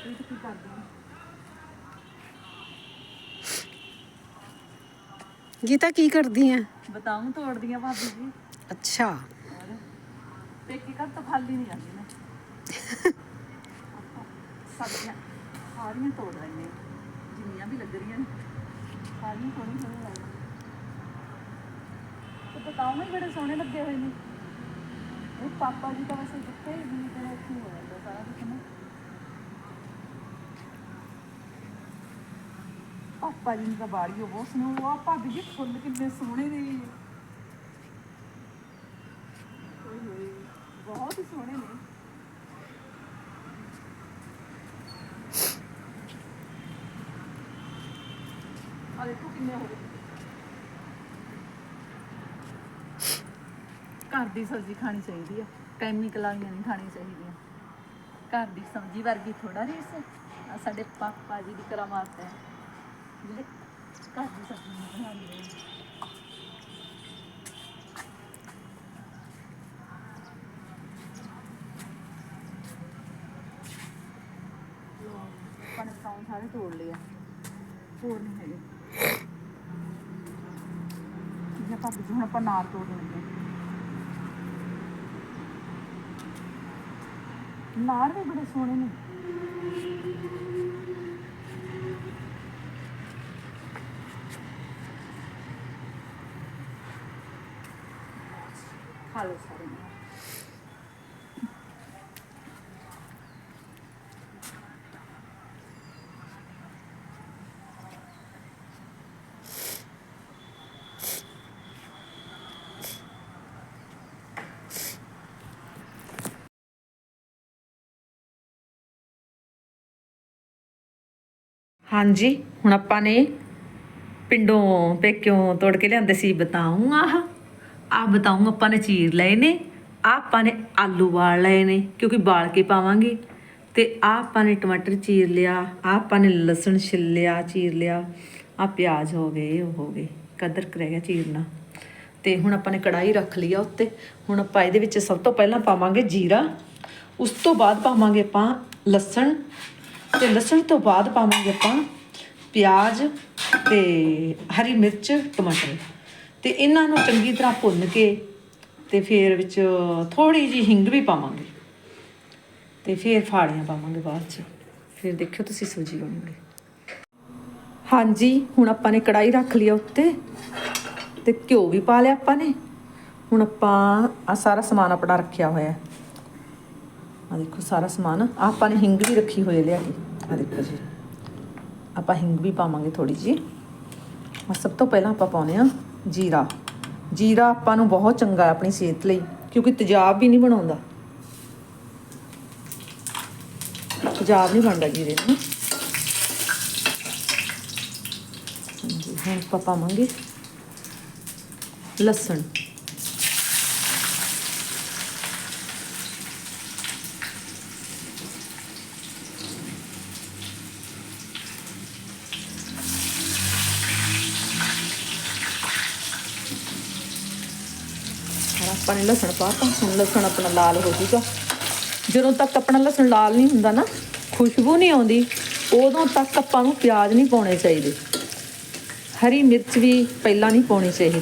ਮਨਪ੍ਰੀਤ ਕੀ ਕਰਦੀ ਹੈ ਗੀਤਾ ਕੀ ਕਰਦੀ ਆ ਬਤਾਉਂ ਤੋੜਦੀ ਆ ਭਾਬੀ ਜੀ। ਅੱਛਾ। ਹੋਰ ਤੇ ਕੀ ਕਰ ਤਾਂ ਖਾਲੀ ਨਹੀਂ ਜਾਂਦੀ ਨਾ। ਆਪਾਂ ਸਬਜ਼ੀਆਂ ਸਾਰੀਆਂ ਤੋੜ ਲੈਂਦੇ ਹਾਂ। ਜਿੰਨੀਆਂ ਵੀ ਲੱਗ ਰਹੀਆਂ ਨੇ। ਸਾਰੀਆਂ ਥੋੜੀ ਥੋੜੀ ਲੱਗ ਤੇ ਬਤਾਉਂ ਹੀ ਬੜੇ ਸੋਹਣੇ ਲੱਗੇ ਹੋਏ ਨੇ। ਇਹ ਪਾਪਾ ਜੀ ਤਾਂ ਵੈਸੇ ਜਿੱਥੇ ਵੀ ਇੱਥੇ ਹੋ ਜਾਂਦਾ ਸਾਰਾ ਕੁਝ ਨਾ। ਪਾਪਾ ਜੀ ਨੂੰ ਤਾਂ ਬਾੜੀ ਉਹ ਬਹੁਤ ਸੋਹਣੀ ਉਹ ਭਾਬੀ ਜੀ ਫੁੱਲ ਕਿੰਨੇ ਸੋਹਣੇ ਨੇ। ਓਏ ਹੋਏ ਬਹੁਤ ਹੀ ਸੋਹਣੇ ਨੇ। ਆ ਦੇਖੋ ਕਿੰਨੇ ਹੋ ਗਏ। ਘਰ ਦੀ ਸਬਜ਼ੀ ਖਾਣੀ ਚਾਹੀਦੀ ਆ ਕੈਮੀਕਲ ਵਾਲੀਆਂ ਨਹੀਂ ਖਾਣੀ ਚਾਹੀਦੀਆਂ। ਘਰ ਦੀ ਸਬਜ਼ੀ ਵਰਗੀ ਥੋੜਾ ਰੀਸ ਆ। ਸਾਡੇ ਪਾਪਾ ਜੀ ਦੀ ਕਰਾਮਾਤ ਹੈ। ਜਿਹੜੇ ਘਰ ਦੀ ਸਬਜ਼ੀ ਨਹੀਂ ਬਣਾਉਂਦੇ ਕਣਕ ਤਾਂ ਸਾਰੇ ਤੋੜ ਲਿਆ ਹੋਰ ਨਹੀਂ ਹੈਗੇ ਜੇ ਆਪਾਂ ਹੁਣ ਆਪਾਂ ਨਾਰ ਤੋੜ ਲੈਂਦੇ ਹਾਂ। ਨਾਰ ਵੀ ਬੜੇ ਸੋਹਣੇ ਨੇ ਖਾ ਲਓ ਸਾਰੇ ਹਾਂਜੀ, ਹੁਣ ਆਪਾਂ ਨੇ ਪਿੰਡੋਂ ਪੇਕਿਓਂ ਤੋੜ ਕੇ ਲਿਆਂਦੇ ਸੀ ਬਤਾਉਂ ਆਹ ਆਹ ਬਤਾਉਂ ਆਪਾਂ ਨੇ ਚੀਰ ਲਏ ਨੇ, ਆਹ ਆਪਾਂ ਨੇ ਆਲੂ ਵਾਲ ਲਏ ਨੇ, ਕਿਉਂਕਿ ਬਾਲ ਕੇ ਪਾਵਾਂਗੇ। ਤੇ ਆਹ ਆਪਾਂ ਨੇ ਟਮਾਟਰ ਚੀਰ ਲਿਆ, ਆਹ ਆਪਾਂ ਨੇ ਲਸਣ ਛਿੱਲਿਆ, ਚੀਰ ਲਿਆ। ਆਹ ਪਿਆਜ਼ ਹੋ ਗਏ, ਉਹ ਹੋ ਗਏ, ਕਦਰ ਰਹਿ ਗਿਆ ਚੀਰਨਾ। ਤੇ ਹੁਣ ਆਪਾਂ ਨੇ ਕੜਾਈ ਰੱਖ ਲਈ ਆ ਉੱਤੇ। ਹੁਣ ਆਪਾਂ ਇਹਦੇ ਵਿੱਚ ਸਭ ਤੋਂ ਪਹਿਲਾਂ ਪਾਵਾਂਗੇ ਜੀਰਾ, ਉਸ ਤੋਂ ਬਾਅਦ ਪਾਵਾਂਗੇ ਆਪਾਂ ਲਸਣ, ਤੇ ਲਸਣ ਤੋਂ ਬਾਅਦ ਪਾਵਾਂਗੇ ਆਪਾਂ ਪਿਆਜ਼ ਤੇ ਹਰੀ ਮਿਰਚ, ਟਮਾਟਰ। ਤੇ ਇਹਨਾਂ ਨੂੰ ਚੰਗੀ ਤਰ੍ਹਾਂ ਭੁੰਨ ਕੇ ਤੇ ਫਿਰ ਵਿੱਚ ਥੋੜੀ ਜੀ ਹਿੰਗ ਵੀ ਪਾਵਾਂਗੇ। ਤੇ ਫਿਰ ਫਾੜੀਆਂ ਪਾਵਾਂਗੇ ਬਾਅਦ ਚ। ਫਿਰ ਦੇਖਿਓ ਤੁਸੀਂ ਸਬਜ਼ੀ ਬਣੂਗੀ। ਹਾਂਜੀ, ਹੁਣ ਆਪਾਂ ਨੇ ਕੜਾਈ ਰੱਖ ਲਈ ਆ ਉੱਤੇ ਤੇ ਘਿਓ ਵੀ ਪਾ ਲਿਆ ਆਪਾਂ ਨੇ। ਹੁਣ ਆਪਾਂ ਆ ਸਾਰਾ ਸਮਾਨ ਆਪਣਾ ਰੱਖਿਆ ਹੋਇਆ। ਹੈ ਆ ਦੇਖੋ ਸਾਰਾ ਸਮਾਨ। ਆਪਾਂ ਨੇ ਹਿੰਗ ਵੀ ਰੱਖੀ ਹੋਈ ਹੈ ਲਿਆ ਕੇ ਆ ਦੇਖੋ ਜੀ। ਆਪਾਂ ਹਿੰਗ ਵੀ ਪਾਵਾਂਗੇ ਥੋੜੀ ਜੀ ਸਭ ਤੋਂ ਪਹਿਲਾਂ ਆਪਾਂ ਪਾਉਨੇ ਆ ਜੀਰਾ। ਜੀਰਾ ਆਪਾਂ ਨੂੰ ਬਹੁਤ ਚੰਗਾ ਹੈ ਆਪਣੀ ਸਿਹਤ ਲਈ, ਕਿਉਂਕਿ ਤੇਜ਼ਾਬ ਵੀ ਨਹੀਂ ਬਣਾਉਂਦਾ। ਤੇਜ਼ਾਬ ਨਹੀਂ ਬਣਦਾ ਜੀਰੇ ਨਾਲ ਹਾਂਜੀ, ਹੁਣ ਆਪਾਂ ਪਾਵਾਂਗੇ ਲਸਣ। ਆਪਾਂ ਨੇ ਲਸਣ ਪਾਤਾ ਹੁਣ ਲਸਣ ਆਪਣਾ ਲਾਲ ਹੋ ਜਾਊਗਾ। ਜਦੋਂ ਤੱਕ ਆਪਣਾ ਲਸਣ ਲਾਲ ਨਹੀਂ ਹੁੰਦਾ ਨਾ, ਖੁਸ਼ਬੂ ਨਹੀਂ ਆਉਂਦੀ, ਉਦੋਂ ਤੱਕ ਆਪਾਂ ਨੂੰ ਪਿਆਜ਼ ਨਹੀਂ ਪਾਉਣੇ ਚਾਹੀਦੇ। ਹਰੀ ਮਿਰਚ ਵੀ ਪਹਿਲਾਂ ਨਹੀਂ ਪਾਉਣੀ ਚਾਹੀਦੀ।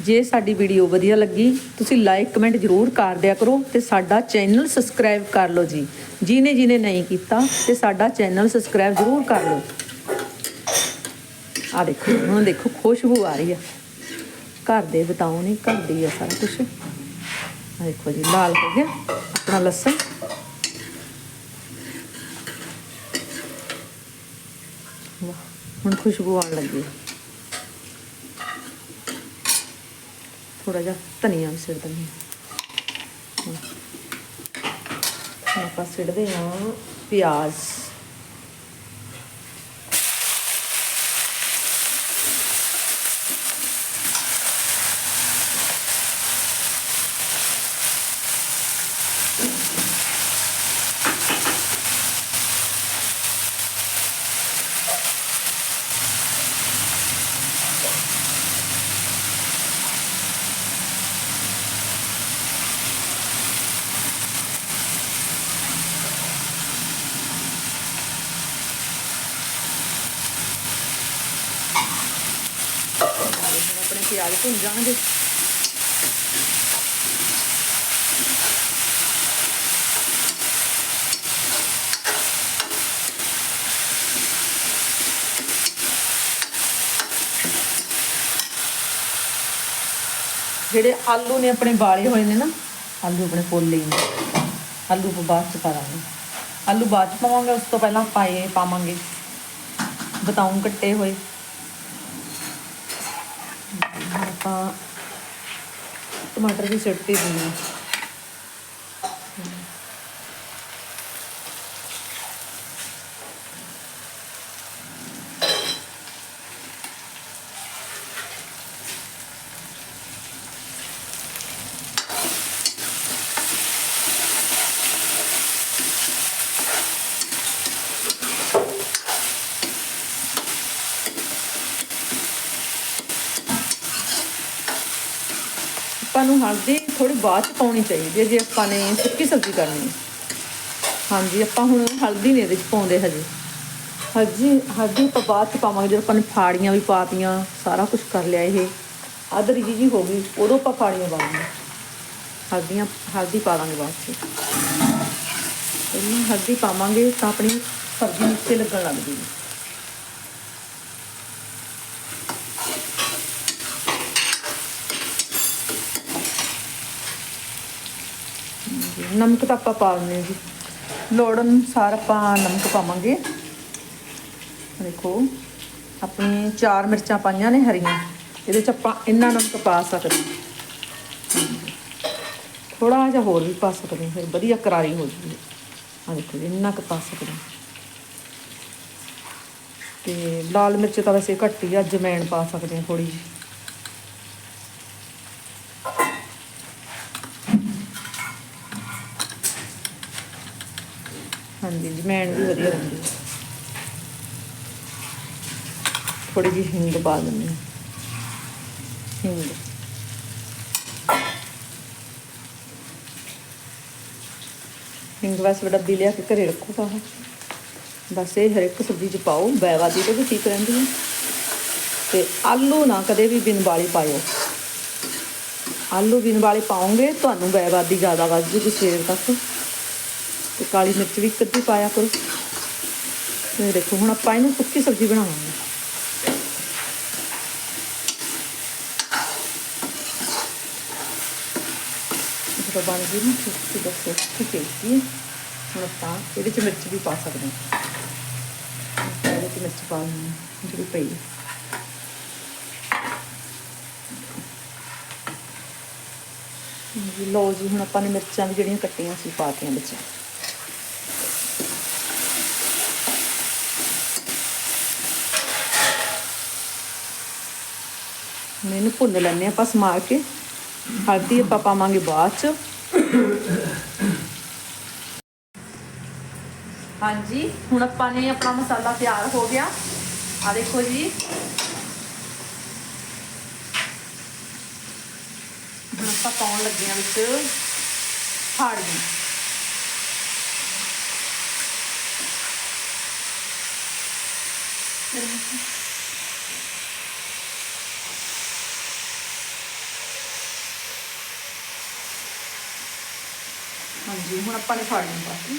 ਜੇ ਸਾਡੀ ਵੀਡੀਓ ਵਧੀਆ ਲੱਗੀ, ਤੁਸੀਂ ਲਾਈਕ ਕਮੈਂਟ ਜ਼ਰੂਰ ਕਰ ਦਿਆ ਕਰੋ ਤੇ ਸਾਡਾ ਚੈਨਲ ਸਬਸਕ੍ਰਾਈਬ ਕਰ ਲਓ ਜੀ। ਜਿਨੇ ਜਿਨੇ ਨਹੀਂ ਕੀਤਾ ਤੇ ਸਾਡਾ ਚੈਨਲ ਸਬਸਕ੍ਰਾਈਬ ਜ਼ਰੂਰ ਕਰ ਲਓ। ਆ ਦੇਖੋ, ਹੁਣ ਦੇਖੋ, ਖੁਸ਼ਬੂ ਆ ਰਹੀ ਆ। ਘਰ ਦੇ ਬਤਾਉ ਨਹੀਂ ਘਰ ਦੀ ਆ ਸਾਰਾ ਕੁਝ ਦੇਖੋ ਜੀ, ਲਾਲ ਹੋ ਗਿਆ ਆਪਣਾ ਲਸਣ। ਹੁਣ ਖੁਸ਼ਬੂ ਆਉਣ ਲੱਗੀ ਥੋੜਾ ਜਿਹਾ ਧਨੀਆ ਵੀ ਸਿਰ ਦਿੰਦੇ ਹਾਂ। ਹੁਣ ਆਪਾਂ ਸਿੱਟਦੇ ਹਾਂ ਪਿਆਜ਼। ਭੁੰਨ ਜਾਣਗੇ। ਜਿਹੜੇ ਆਲੂ ਨੇ ਆਪਣੇ ਬਾਲੇ ਹੋਏ ਨੇ ਨਾ, ਆਲੂ ਆਪਣੇ ਫੁੱਲ ਲਈ ਨੇ। ਆਲੂ ਆਪਾਂ ਬਾਅਦ ਚ ਪਾਵਾਂਗੇ। ਆਲੂ ਬਾਅਦ ਚ ਪਾਵਾਂਗੇ, ਉਸ ਤੋਂ ਪਹਿਲਾਂ ਪਾਏ ਪਾਵਾਂਗੇ। ਬਤਾਉਂ ਕੱਟੇ ਹੋਏ ਹੁਣ ਆਪਾਂ ਟਮਾਟਰ ਦੀ ਸਿੱਟ ਹੀ। ਦਿੰਦੇ ਹਾਂ ਹਲਦੀ ਥੋੜੀ ਬਾਅਦ ਚ ਪਾਉਣੀ ਚਾਹੀਦੀ ਹੈ ਜੇ ਆਪਾਂ ਨੇ ਸੁੱਕੀ ਸਬਜ਼ੀ ਕਰਨੀ ਹੈ। ਹਾਂਜੀ, ਆਪਾਂ ਹੁਣ ਹਲਦੀ ਨਹੀਂ ਇਹਦੇ ਚ ਪਾਉਂਦੇ ਹਜੇ। ਹਲਦੀ ਹਲਦੀ ਆਪਾਂ ਬਾਅਦ ਚ ਪਾਵਾਂਗੇ, ਜਦੋਂ ਆਪਾਂ ਨੇ ਫਾੜੀਆਂ ਵੀ ਪਾਤੀਆਂ, ਸਾਰਾ ਕੁਝ ਕਰ ਲਿਆ ਇਹ। ਅਦਰ ਜੀ ਜੀ ਹੋ ਗਈ, ਉਦੋਂ ਆਪਾਂ ਫਾੜੀਆਂ ਪਾਵਾਂਗੇ। ਹਲਦੀਆਂ, ਹਲਦੀ ਪਾ ਦਾਂਗੇ ਬਾਅਦ ਚ। ਇਹਨੂੰ ਹਲਦੀ ਪਾਵਾਂਗੇ ਤਾਂ ਆਪਣੀ ਸਬਜ਼ੀ ਨੀਚੇ ਲੱਗਣ ਲੱਗ ਜੂਗੀ। ਜੀ, ਨਮਕ ਤਾਂ ਆਪਾਂ ਪਾ ਦਿੰਦੇ ਜੀ। ਲੋੜ ਅਨੁਸਾਰ ਆਪਾਂ ਨਮਕ ਪਾਵਾਂਗੇ। ਦੇਖੋ ਆਪਣੀ ਚਾਰ ਮਿਰਚਾਂ ਪਾਈਆਂ ਨੇ ਹਰੀਆਂ। ਇਹਦੇ ਚ ਆਪਾਂ ਇੰਨਾ ਨਮਕ ਪਾ ਸਕਦੇ ਹਾਂ। ਥੋੜਾ ਜਿਹਾ ਹੋਰ ਵੀ ਪਾ ਸਕਦੇ ਹਾਂ ਫਿਰ ਵਧੀਆ ਕਰਾਰੀ ਹੋ ਜੂਗੀ। ਆ ਦੇਖੋ ਜੀ, ਇੰਨਾ ਕੁ ਪਾ ਸਕਦੇ ਹਾਂ। ਤੇ ਲਾਲ ਮਿਰਚ ਤਾਂ ਵੈਸੇ ਘੱਟ ਹੀ ਆ ਜਮੈਣ ਪਾ ਸਕਦੇ ਹਾਂ ਥੋੜੀ ਜਿਹੀ। ਹਾਂਜੀ ਵੀ ਵਧੀਆ ਰਹਿੰਦੀ ਹੈ। ਥੋੜੀ ਜਿਹੀ ਹਿੰਗ ਪਾ ਦਿੰਦੇ ਹਾਂ। ਹਿੰਗ। ਹਿੰਗ ਵੈਸੇ ਡੱਬੀ ਲਿਆ ਕੇ ਘਰੇ ਰੱਖੋ ਬਾਹਰ ਬਸ ਇਹ ਹਰ ਇੱਕ ਸਬਜ਼ੀ ਚ ਪਾਓ ਬੈਵਾਦੀ ਤਾਂ ਵੀ ਠੀਕ ਰਹਿੰਦੀ ਹੈ। ਤੇ ਆਲੂ ਨਾ ਕਦੇ ਵੀ ਬਿਨ ਵਾਲੇ ਪਾਇਓ। ਆਲੂ ਬਿਨ ਵਾਲੇ ਪਾਉਂਗੇ ਤੁਹਾਨੂੰ ਬੈਵਾਦੀ ਜ਼ਿਆਦਾ ਵੱਧ ਜੂਗੀ ਸਵੇਰ ਤੱਕ। ਕਾਲੀ ਮਿਰਚ ਵੀ ਇੱਕ ਅੱਧੀ ਪਾਇਆ ਕਰੋ। ਤੇ ਦੇਖੋ, ਹੁਣ ਆਪਾਂ ਇਹਨੂੰ ਸੁੱਕੀ ਸਬਜ਼ੀ ਬਣਾਵਾਂਗੇ। ਜਦੋਂ ਬਣ ਗਈ ਨਾ ਤੁਸੀਂ ਦੱਸੋ ਠੀਕ ਹੈ ਜੀ ਹੁਣ ਆਪਾਂ ਇਹਦੇ ਚ ਮਿਰਚ ਵੀ ਪਾ ਸਕਦੇ ਹਾਂ। ਇਹਦੇ ਚ ਮਿਰਚ ਪਾ ਲੈਣੀ ਜਿਹੜੀ ਪਈ ਹੈ। ਜੀ ਲਓ ਜੀ, ਹੁਣ ਆਪਾਂ ਨੇ ਮਿਰਚਾਂ ਵੀ ਜਿਹੜੀਆਂ ਕੱਟੀਆਂ ਸੀ ਪਾਤੀਆਂ ਵਿੱਚ। ਮੈਨੂੰ ਭੁੰਨ ਲੈਣੇ ਆਪਾਂ ਸਮਾਰ ਕੇ। ਹਲਦੀ ਆਪਾਂ ਪਾਵਾਂਗੇ ਬਾਅਦ ਚ। ਹਾਂਜੀ, ਹੁਣ ਆਪਾਂ ਨੇ ਆਪਣਾ ਮਸਾਲਾ ਤਿਆਰ ਹੋ ਗਿਆ। ਆ ਦੇਖੋ ਜੀ। ਹੁਣ ਆਪਾਂ ਪਾਉਣ ਲੱਗੇ ਆ ਵਿੱਚ ਫਾੜੀਆਂ ਹਾਂਜੀ ਹੁਣ ਆਪਾਂ ਨੇ ਫਾੜੀਆਂ ਪਾਤੀ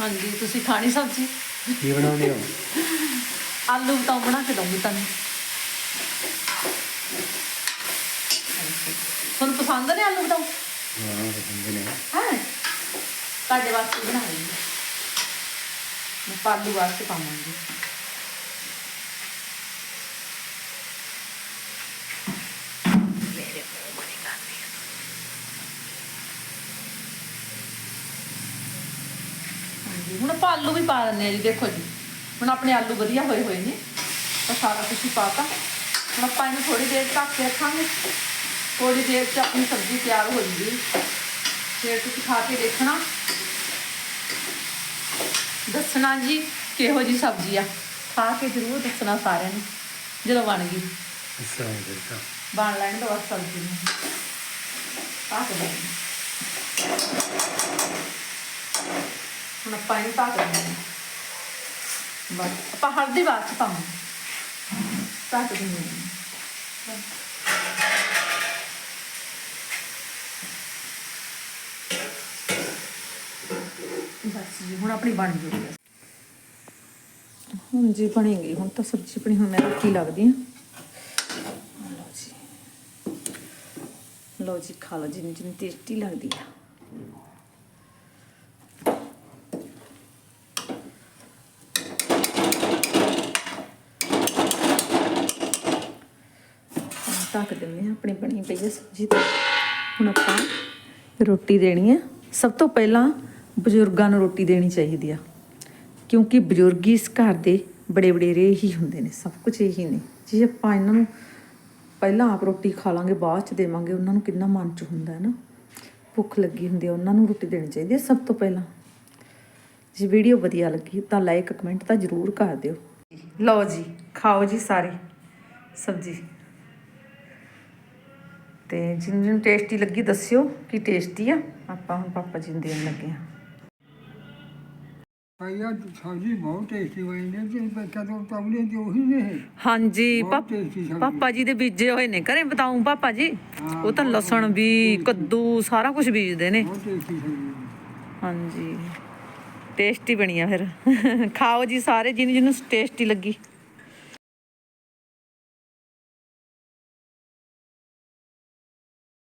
ਹਾਂਜੀ ਤੁਸੀਂ ਖਾਣੀ ਸਬਜ਼ੀ? ਕੀ ਬਣਾਉਂਦੇ ਹੋ ਆਲੂ ਤਾਂ ਬਣਾ ਕੇ ਦਊਂਗੀ ਤੁਹਾਨੂੰ। ਤੁਹਾਨੂੰ ਪਸੰਦ ਨੇ ਆਲੂ ਬਤਾਓ ਹਾਂ ਪਸੰਦ ਨੇ। ਹੈ? ਤੁਹਾਡੇ ਵਾਸਤੇ ਬਣਾਉਂਗੀ ਮੈਂ ਪਾਲੂ ਵਾਸਤੇ ਪਾਵਾਂਗੀ। ਹੁਣ ਆਪਾਂ ਆਲੂ ਵੀ ਪਾ ਦਿੰਦੇ ਆ ਜੀ ਦੇਖੋ ਜੀ। ਹੁਣ ਆਪਣੇ ਆਲੂ ਵਧੀਆ ਹੋਏ ਹੋਏ ਨੇ। ਤਾਂ ਸਾਰਾ ਕੁਝ ਪਾਤਾ ਹੁਣ ਆਪਾਂ ਇਹਨੂੰ ਥੋੜੀ ਦੇਰ ਢੱਕ ਕੇ ਰੱਖਾਂਗੇ। ਥੋੜੀ ਦੇਰ ਚ ਆਪਣੀ ਸਬਜ਼ੀ ਤਿਆਰ ਹੋ ਜੂਗੀ। ਫਿਰ ਤੁਸੀਂ ਖਾ ਕੇ ਦੇਖਣਾ। ਦੱਸਣਾ ਜੀ ਕਿਹੋ ਜੀ ਸਬਜ਼ੀ ਆ। ਖਾ ਕੇ ਜ਼ਰੂਰ ਦੱਸਣਾ ਸਾਰਿਆਂ ਨੂੰ ਜਦੋਂ ਬਣ ਗਈ। ਅੱਛਾ ਬਣ ਲੈਣ ਦੋ ਬਸ ਸਬਜ਼ੀ ਨੂੰ। ਢੱਕ ਦੇ ਹੁਣ ਆਪਾਂ ਇਹਨੂੰ ਢੱਕ ਦਿੰਦੇ ਹਾਂ ਬਸ ਆਪਾਂ ਹਲਦੀ ਬਾਅਦ ਚ ਪਾਵਾਂਗੇ। ਢੱਕ ਦਿੰਦੇ ਹਾਂ ਬਸ ਜੀ, ਹੁਣ ਆਪਣੀ ਬਣ ਜੂਗੀ ਹੁਣ ਜੀ ਬਣੇਗੀ ਹੁਣ ਤਾਂ ਸਬਜ਼ੀ ਆਪਣੀ ਹੁਣ ਮੈਂ ਰੋਟੀ ਲੱਗਦੀ ਆ ਲਓ ਜੀ। ਲਓ ਜੀ, ਖਾ ਲਓ, ਜਿੰਨੀ ਜਿੰਨੀ ਟੇਸਟੀ ਲੱਗਦੀ ਆ। ਢੱਕ ਦਿੰਦੇ ਆ ਆਪਣੀ ਬਣੀ ਪਈ ਹੈ ਸਬਜ਼ੀ ਤੇ। ਹੁਣ ਆਪਾਂ ਰੋਟੀ ਦੇਣੀ ਹੈ। ਸਭ ਤੋਂ ਪਹਿਲਾਂ ਬਜ਼ੁਰਗਾਂ ਨੂੰ ਰੋਟੀ ਦੇਣੀ ਚਾਹੀਦੀ ਆ। ਕਿਉਂਕਿ ਬਜ਼ੁਰਗ ਹੀ ਇਸ ਘਰ ਦੇ ਬੜੇ ਵਡੇਰੇ ਹੀ ਹੁੰਦੇ ਨੇ, ਸਭ ਕੁਝ ਇਹੀ ਨੇ। ਜੇ ਆਪਾਂ ਇਹਨਾਂ ਨੂੰ ਪਹਿਲਾਂ ਆਪ ਰੋਟੀ ਖਾ ਲਾਂਗੇ, ਬਾਅਦ ਚ ਦੇਵਾਂਗੇ, ਉਹਨਾਂ ਨੂੰ ਕਿੰਨਾ ਮਨ ਚ ਹੁੰਦਾ ਹੈ ਨਾ। ਭੁੱਖ ਲੱਗੀ ਹੁੰਦੀ ਹੈ ਉਹਨਾਂ ਨੂੰ ਰੋਟੀ ਦੇਣੀ ਚਾਹੀਦੀ ਹੈ ਸਭ ਤੋਂ ਪਹਿਲਾਂ। ਜੇ ਵੀਡੀਓ ਵਧੀਆ ਲੱਗੀ ਤਾਂ ਲਾਈਕ ਕਮੈਂਟ ਤਾਂ ਜ਼ਰੂਰ ਕਰ ਦਿਓ। ਲਓ ਜੀ, ਖਾਓ ਜੀ ਸਾਰੇ ਸਬਜ਼ੀ। ਤੇ ਜਿਹਨੂੰ ਜਿਹਨੂੰ ਟੇਸਟੀ ਲੱਗੀ ਦੱਸਿਓ ਕਿ ਟੇਸਟੀ ਆ। ਆਪਾਂ ਹੁਣ ਪਾਪਾ ਜੀ ਨੂੰ ਦੇਣ ਲੱਗੇ ਆ। ਭਈਆ ਸਬਜ਼ੀ ਬਹੁਤ ਟੇਸਟੀ ਬਣੀ ਨੇ ਤੇ ਕਦੋਂ ਪਾਉਣੇ ਤੇ ਉਹੀ ਨੇ ਇਹ। ਹਾਂਜੀ ਬਹੁਤ ਪਾਪ- tasty ਸਬਜ਼ੀ। ਪਾਪਾ ਜੀ ਦੇ ਬੀਜੇ ਹੋਏ ਨੇ ਘਰੇ ਬਤਾਉਂ ਪਾਪਾ ਜੀ। ਹਾਂ, ਉਹ ਤਾਂ ਲਸਣ ਵੀ ਕੱਦੂ ਸਾਰਾ ਕੁਝ ਬੀਜਦੇ ਨੇ। ਬਹੁਤ ਟੇਸਟੀ ਸਬਜ਼ੀ ਹਾਂਜੀ। ਟੇਸਟੀ ਬਣੀ ਆ ਫਿਰ। ਖਾਓ ਜੀ ਸਾਰੇ ਜਿਹਨੂੰ ਜਿਹਨੂੰ ਟੇਸਟੀ ਲੱਗੀ।